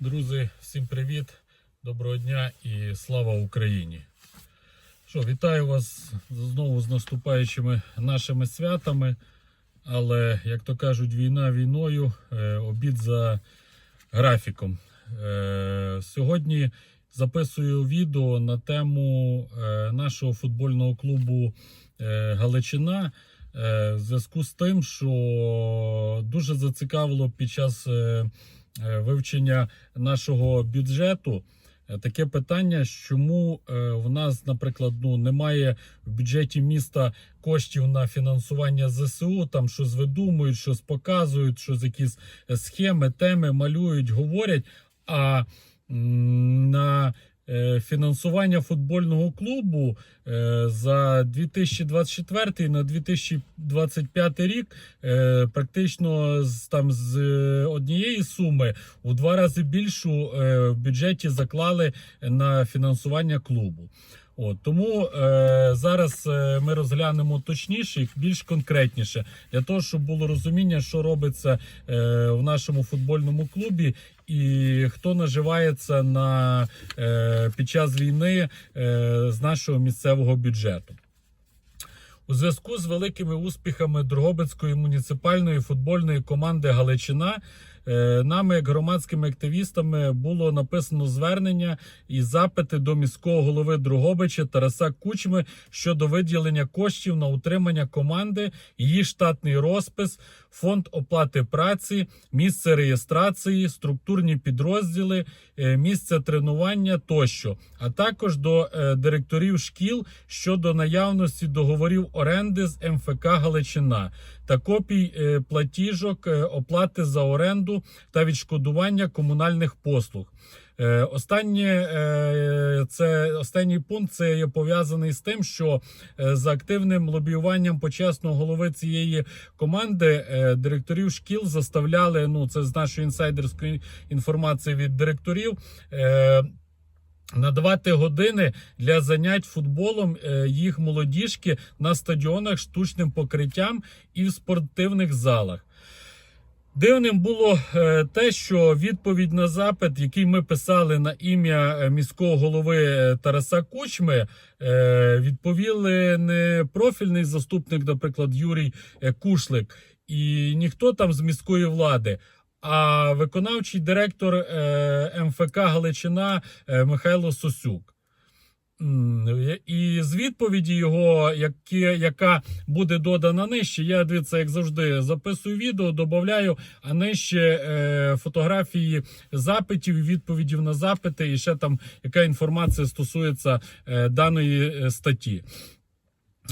Друзі, всім привіт, доброго дня і слава Україні. Що, вітаю вас знову з наступаючими нашими святами. Але, як то кажуть, війна війною, е, обід за графіком. Е, Сьогодні записую відео на тему е, нашого футбольного клубу Галичина. Е, В зв'язку з тим, що дуже зацікавило під час е, е, вивчення нашого бюджету таке питання, чому в нас, наприклад, ну немає в бюджеті міста коштів на фінансування ЗСУ, там щось видумують, щось показують, щось якісь схеми, теми малюють, говорять. А на фінансування футбольного клубу е, за 2024 на 2025 рік е, практично з там з е, однієї суми у два рази більшу е, в бюджеті заклали на фінансування клубу. От, тому е, зараз е, ми розглянемо точніше і більш конкретніше для того, щоб було розуміння, що робиться е, в нашому футбольному клубі, і хто наживається на е, під час війни е, з нашого місцевого бюджету. У зв'язку з великими успіхами Дрогобицької муніципальної футбольної команди Галичина нами, як громадськими активістами, було написано звернення і запити до міського голови Дрогобича Тараса Кучми щодо виділення коштів на утримання команди, її штатний розпис, фонд оплати праці, місце реєстрації, структурні підрозділи, е, місце тренування тощо, а також до е, директорів шкіл щодо наявності договорів оренди з МФК Галичина та копій е, платіжок е, оплати за оренду та відшкодування комунальних послуг. Е, Останнє е, це останній пункт це є пов'язаний з тим, що е, за активним лобіюванням почесного голови цієї команди директорів шкіл заставляли. Ну це з нашої інсайдерської інформації від директорів. Надавати години для занять футболом їх молодіжки на стадіонах штучним покриттям і в спортивних залах. Дивним було е, те, що відповідь на запит, який ми писали на ім'я е, міського голови е, Тараса Кучми, відповіли не профільний заступник, наприклад, Юрій Кушлик, і ніхто там з міської влади. А виконавчий директор МФК Галичина Михайло Сосюк. І з відповіді його, які, яка буде додана нижче, я дивіться, як завжди, записую відео, додаю, а нижче е, фотографії запитів, відповідів на запити, і ще там яка інформація стосується е, даної е, статті.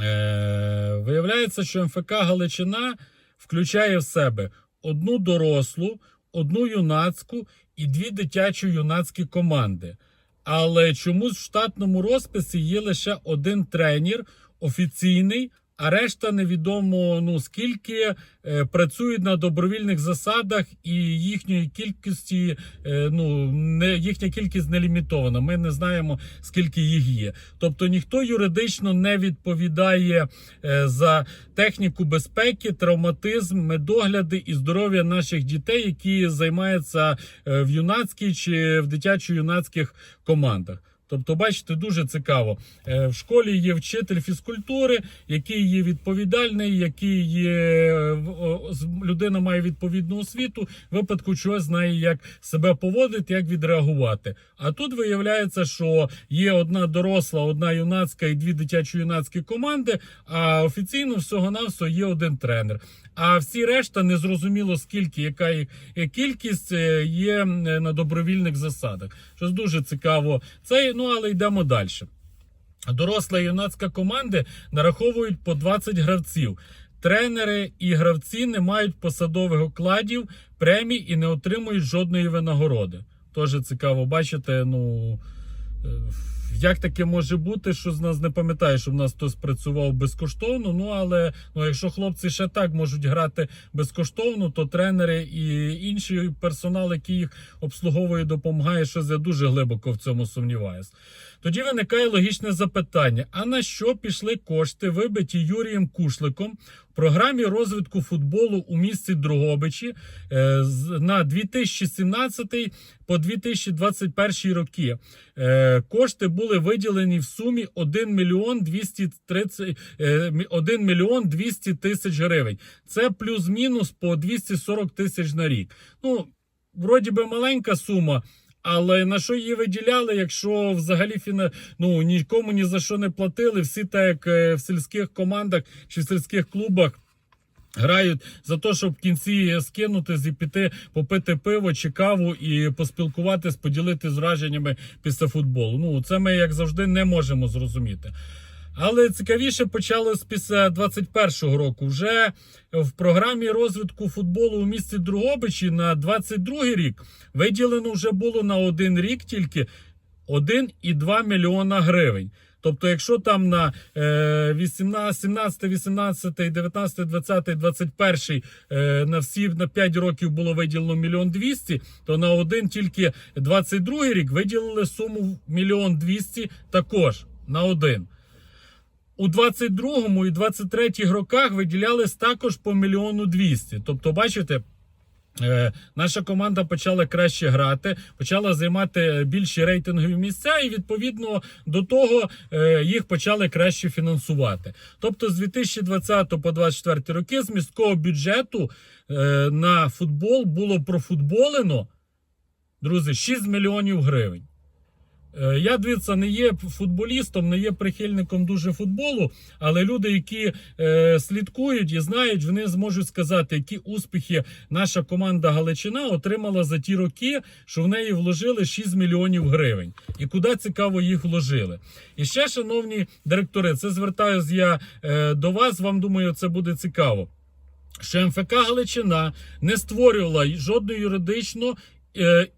Е, виявляється, що МФК Галичина включає в себе одну дорослу, одну юнацьку і дві дитячо-юнацькі команди. Але чомусь в штатному розписі є лише один тренер офіційний, а решта невідомо ну скільки е, працюють на добровільних засадах, і їхньої кількості е, ну не їхня кількість не лімітована. Ми не знаємо скільки їх є. Тобто ніхто юридично не відповідає е, за техніку безпеки, травматизм, медогляди і здоров'я наших дітей, які займаються е, в юнацькій чи в дитячо-юнацьких командах. Тобто, бачите, дуже цікаво. Е, В школі є вчитель фізкультури, який є відповідальний, який є людина має відповідну освіту, в випадку чого знає, як себе поводити, як відреагувати. А тут виявляється, що є одна доросла, одна юнацька і дві дитячо-юнацькі команди. А офіційно всього навсього є один тренер. А всі решта незрозуміло скільки, яка їх е, кількість е, є на добровільних засадах. Щось дуже цікаво. Це ну але йдемо далі. Доросла юнацька команди нараховують по 20 гравців. Тренери і гравці не мають посадових окладів, премій і не отримують жодної винагороди. Теж цікаво бачите, ну. Як таке може бути, що з нас не пам'ятає, що в нас хтось працював безкоштовно. Ну але ну, якщо хлопці ще так можуть грати безкоштовно, то тренери і інший персонал, який їх обслуговує, допомагає, щось я дуже глибоко в цьому сумніваюсь. Тоді виникає логічне запитання: а на що пішли кошти, вибиті Юрієм Кушликом програмі розвитку футболу у місті Дрогобичі е, на 2017 по 2021 роки. Е, Кошти були виділені в сумі 1 мільйон 230, е, 1 мільйон 200 тисяч гривень. Це плюс-мінус по 240 тисяч на рік. Ну, вроді би маленька сума. Але на що її виділяли, якщо взагалі фіна... ну, нікому ні за що не платили, всі так як е, в сільських командах чи в сільських клубах грають за те, щоб в кінці скинутись і піти попити пиво чи каву і поспілкуватись, поділитися враженнями після футболу. Ну, це ми, як завжди, не можемо зрозуміти. Але цікавіше почалось після 21-го року. Вже в програмі розвитку футболу у місті Другобичі на 22-й рік виділено вже було на один рік тільки 1,2 мільйона гривень. Тобто, якщо там на е, 18, 17, 18, 19, 20, 21 е, на всі на 5 років було виділено мільйон 200, то на один тільки 22 рік виділили суму мільйон 200 також на один. У 22-му і 23-х роках виділялись також по мільйону 200. Тобто, бачите, Наша команда почала краще грати, почала займати більші рейтингові місця, і відповідно до того е, їх почали краще фінансувати. Тобто, з 2020 по 2024 роки з міського бюджету е, на футбол було профутболено, друзі, 6 мільйонів гривень. Е, Я дивіться, не є футболістом, не є прихильником дуже футболу, але люди, які е, слідкують і знають, вони зможуть сказати, які успіхи наша команда Галичина отримала за ті роки, що в неї вложили 6 мільйонів гривень. І куди цікаво їх вложили. І ще, шановні директори, це звертаюсь я е, до вас. Вам думаю, це буде цікаво. Що МФК Галичина не створювала жодну юридичну е,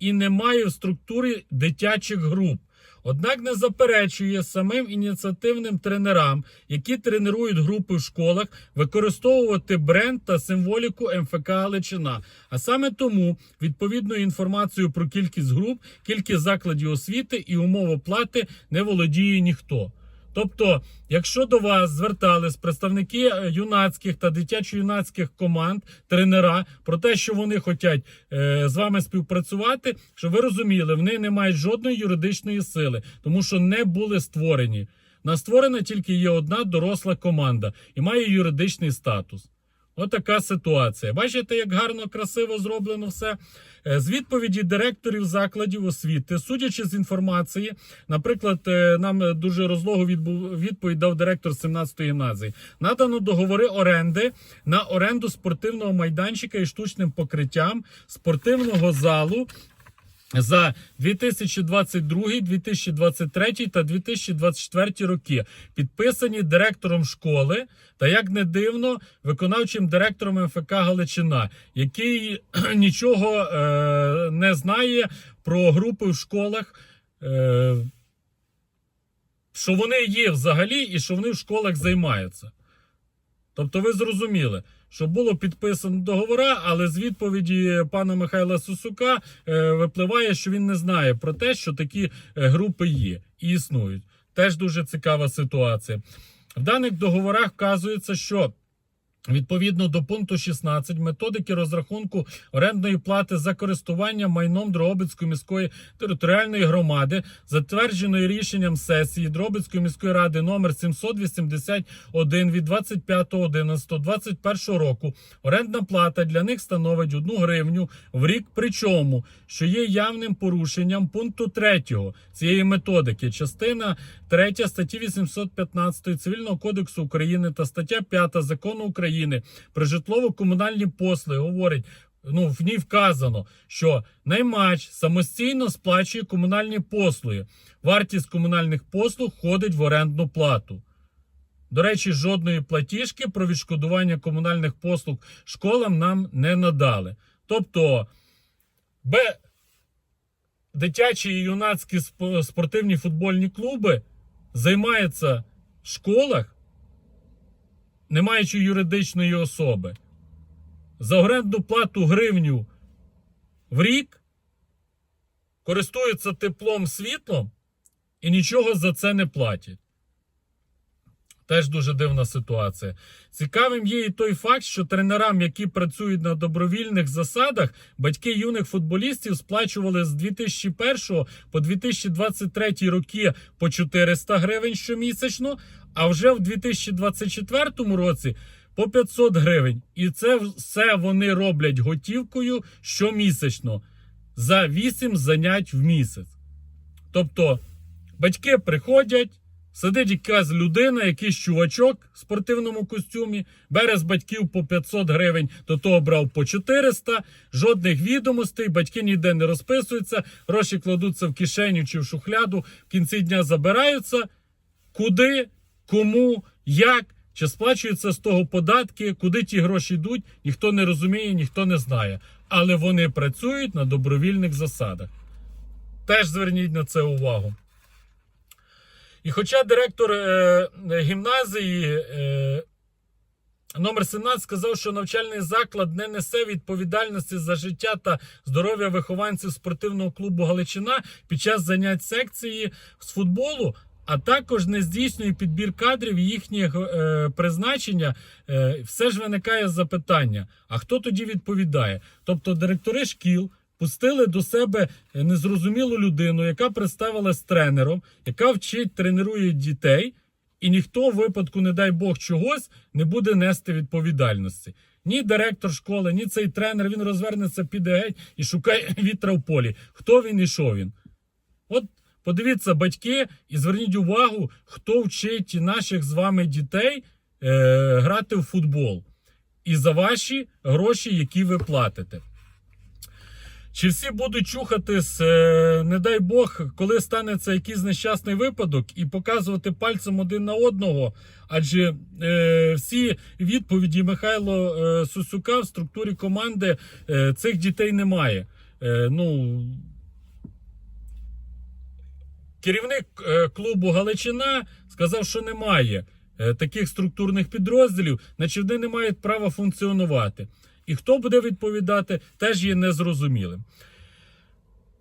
і не має в структурі дитячих груп. Однак не заперечує самим ініціативним тренерам, які тренують групи в школах, використовувати бренд та символіку МФК Галичина. А саме тому відповідною інформацією про кількість груп, кількість закладів освіти і умов оплати не володіє ніхто. Тобто, якщо до вас звертались представники е, юнацьких та дитячо-юнацьких команд, тренера про те, що вони хочуть е, з вами співпрацювати, щоб ви розуміли, вони не мають жодної юридичної сили, тому що не були створені. На створена тільки є одна доросла команда і має юридичний статус. Отака ситуація. Бачите, як гарно, красиво зроблено все. Е, З відповіді директорів закладів освіти, судячи з інформації, наприклад, е, нам дуже розлогу відповідь дав директор 17-ї гімназії. Надано договори оренди на оренду спортивного майданчика і штучним покриттям спортивного залу за 2022, 2023 та 2024 роки, підписані директором школи та, як не дивно, виконавчим директором МФК Галичина, який нічого е, не знає про групи в школах. Е, що вони є взагалі і що вони в школах займаються. Тобто ви зрозуміли, що було підписано договора, але з відповіді пана Михайла Сусука е, випливає, що він не знає про те, що такі е, групи є і існують. Теж дуже цікава ситуація. В даних договорах вказується, що Відповідно до пункту 16 методики розрахунку орендної плати за користування майном Дрогобицької міської територіальної громади, затвердженої рішенням сесії Дрогобицької міської ради номер 781 від 25.11.21 року, орендна плата для них становить 1 гривню в рік, причому, що є явним порушенням пункту 3 цієї методики, частина 3 статті 815 Цивільного кодексу України та стаття 5 закону України про житлово-комунальні послуги говорить. Ну, в ній вказано, що наймач самостійно сплачує комунальні послуги. Вартість комунальних послуг входить в орендну плату. До речі, жодної платіжки про відшкодування комунальних послуг школам нам не надали. Тобто, Б... дитячі і юнацькі спортивні футбольні клуби займаються в школах, не маючи юридичної особи. За орендну плату гривню в рік користуються теплом світлом і нічого за це не платять. Теж дуже дивна ситуація. Цікавим є і той факт, що тренерам, які працюють на добровільних засадах, батьки юних футболістів сплачували з 2001 по 2023 роки по 400 гривень щомісячно, а вже в 2024 році по 500 гривень. І це все вони роблять готівкою щомісячно за 8 занять в місяць. Тобто батьки приходять. Сидить якась людина, якийсь чувачок в спортивному костюмі, бере з батьків по 500 гривень, до того брав по 400, жодних відомостей, батьки ніде не розписуються, гроші кладуться в кишеню чи в шухляду, в кінці дня забираються. Куди, кому, як, чи сплачуються з того податки, куди ті гроші йдуть, ніхто не розуміє, ніхто не знає. Але вони працюють на добровільних засадах. Теж зверніть на це увагу. І хоча директор е, гімназії е, номер 17 сказав, що навчальний заклад не несе відповідальності за життя та здоров'я вихованців спортивного клубу Галичина під час занять секції з футболу, а також не здійснює підбір кадрів їхнє е, призначення, е, все ж виникає запитання: а хто тоді відповідає? Тобто директори шкіл. Пустили до себе незрозумілу людину, яка представилась тренером, яка вчить, тренує дітей, і ніхто в випадку, не дай Бог, чогось не буде нести відповідальності. Ні директор школи, ні цей тренер, він розвернеться, піде геть і шукає вітра в полі. Хто він і що він? От подивіться, батьки, і зверніть увагу, хто вчить наших з вами дітей е, грати в футбол. І за ваші гроші, які ви платите. Чи всі будуть чухатись, е, не дай Бог, коли станеться якийсь нещасний випадок, і показувати пальцем один на одного? Адже е, всі відповіді Михайло е, Сусюка в структурі команди е, цих дітей немає. Е, ну, керівник е, клубу Галичина сказав, що немає е, таких структурних підрозділів, значить вони не мають права функціонувати. І хто буде відповідати, теж є незрозумілим.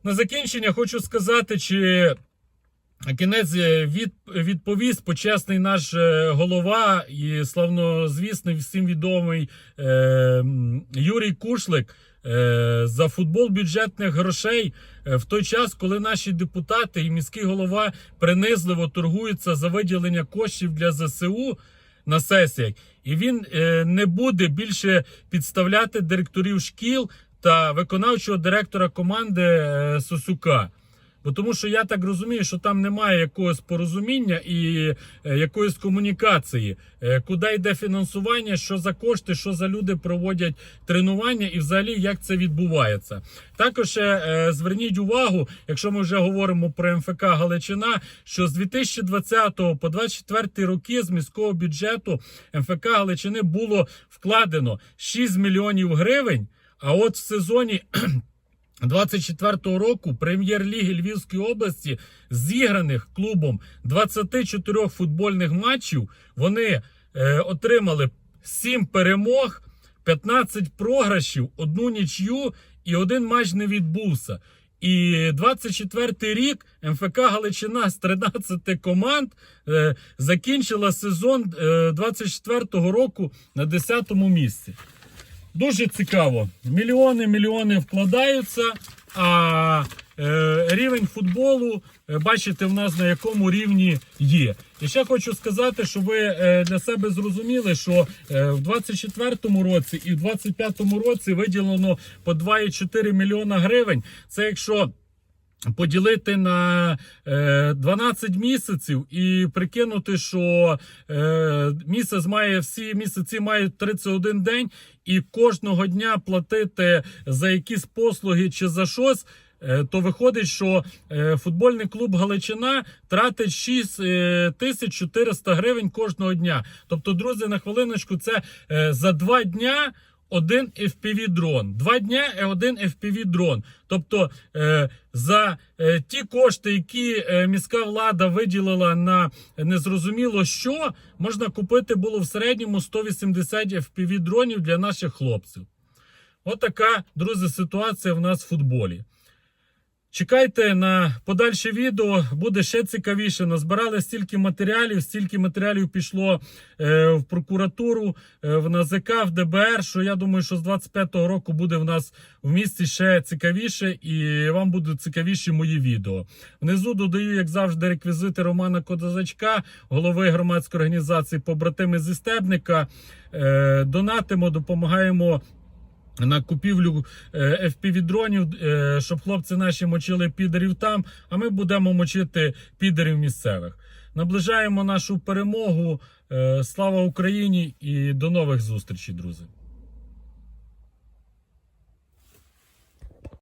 На закінчення хочу сказати, чи кінець від, відповість почесний наш е, голова і славнозвісний всім відомий е, Юрій Кушлик е, за футбол бюджетних грошей е, в той час, коли наші депутати і міський голова принизливо торгуються за виділення коштів для ЗСУ на сесіях, і він е, не буде більше підставляти директорів шкіл та виконавчого директора команди е, Сосюка. Бо тому що я так розумію, що там немає якогось порозуміння і е, якоїсь комунікації, е, куди йде фінансування, що за кошти, що за люди проводять тренування, і взагалі як це відбувається. Також е, зверніть увагу, якщо ми вже говоримо про МФК Галичина, що з 2020 по 2024 роки з міського бюджету МФК Галичини було вкладено 6 мільйонів гривень. А от в сезоні 24-го року прем'єр-ліги Львівської області зіграних клубом 24 футбольних матчів вони е, отримали 7 перемог, 15 програшів, одну нічю і один матч не відбувся. І 24-й рік МФК Галичина з 13 команд е, закінчила сезон е, 24-го року на 10-му місці. Дуже цікаво. Мільйони, мільйони вкладаються, а е, рівень футболу, е, бачите, в нас на якому рівні є. І ще хочу сказати, що ви е, для себе зрозуміли, що е, в 24-му році і в 25-му році виділено по 2,4 мільйона гривень. Це якщо поділити на е, 12 місяців і прикинути, що е, місяць має всі місяці мають 31 день, і кожного дня платити за якісь послуги чи за щось. е, То виходить, що е, футбольний клуб Галичина тратить 6 е, тисяч 400 гривень кожного дня. Тобто, друзі, на хвилиночку, це е, за два дня один FPV дрон. Два дня і один FPV дрон. Тобто е, за е, ті кошти, які е, міська влада виділила на незрозуміло що, можна купити було в середньому 180 FPV дронів для наших хлопців. Отака, друзі, ситуація в нас в футболі. Чекайте на подальше відео, буде ще цікавіше. Назбирали стільки матеріалів, стільки матеріалів пішло е, в прокуратуру, е, в НАЗК, в ДБР. Що я думаю, що з 25-го року буде в нас в місті ще цікавіше, і вам будуть цікавіші мої відео. Внизу додаю, як завжди, реквізити Романа Кодазачка, голови громадської організації Побратими зі Стебника. Е, донатимо, допомагаємо. На купівлю е, FPV-дронів, е, щоб хлопці наші мочили підерів там, а ми будемо мочити підерів місцевих. Наближаємо нашу перемогу. Е, Слава Україні і до нових зустрічей, друзі!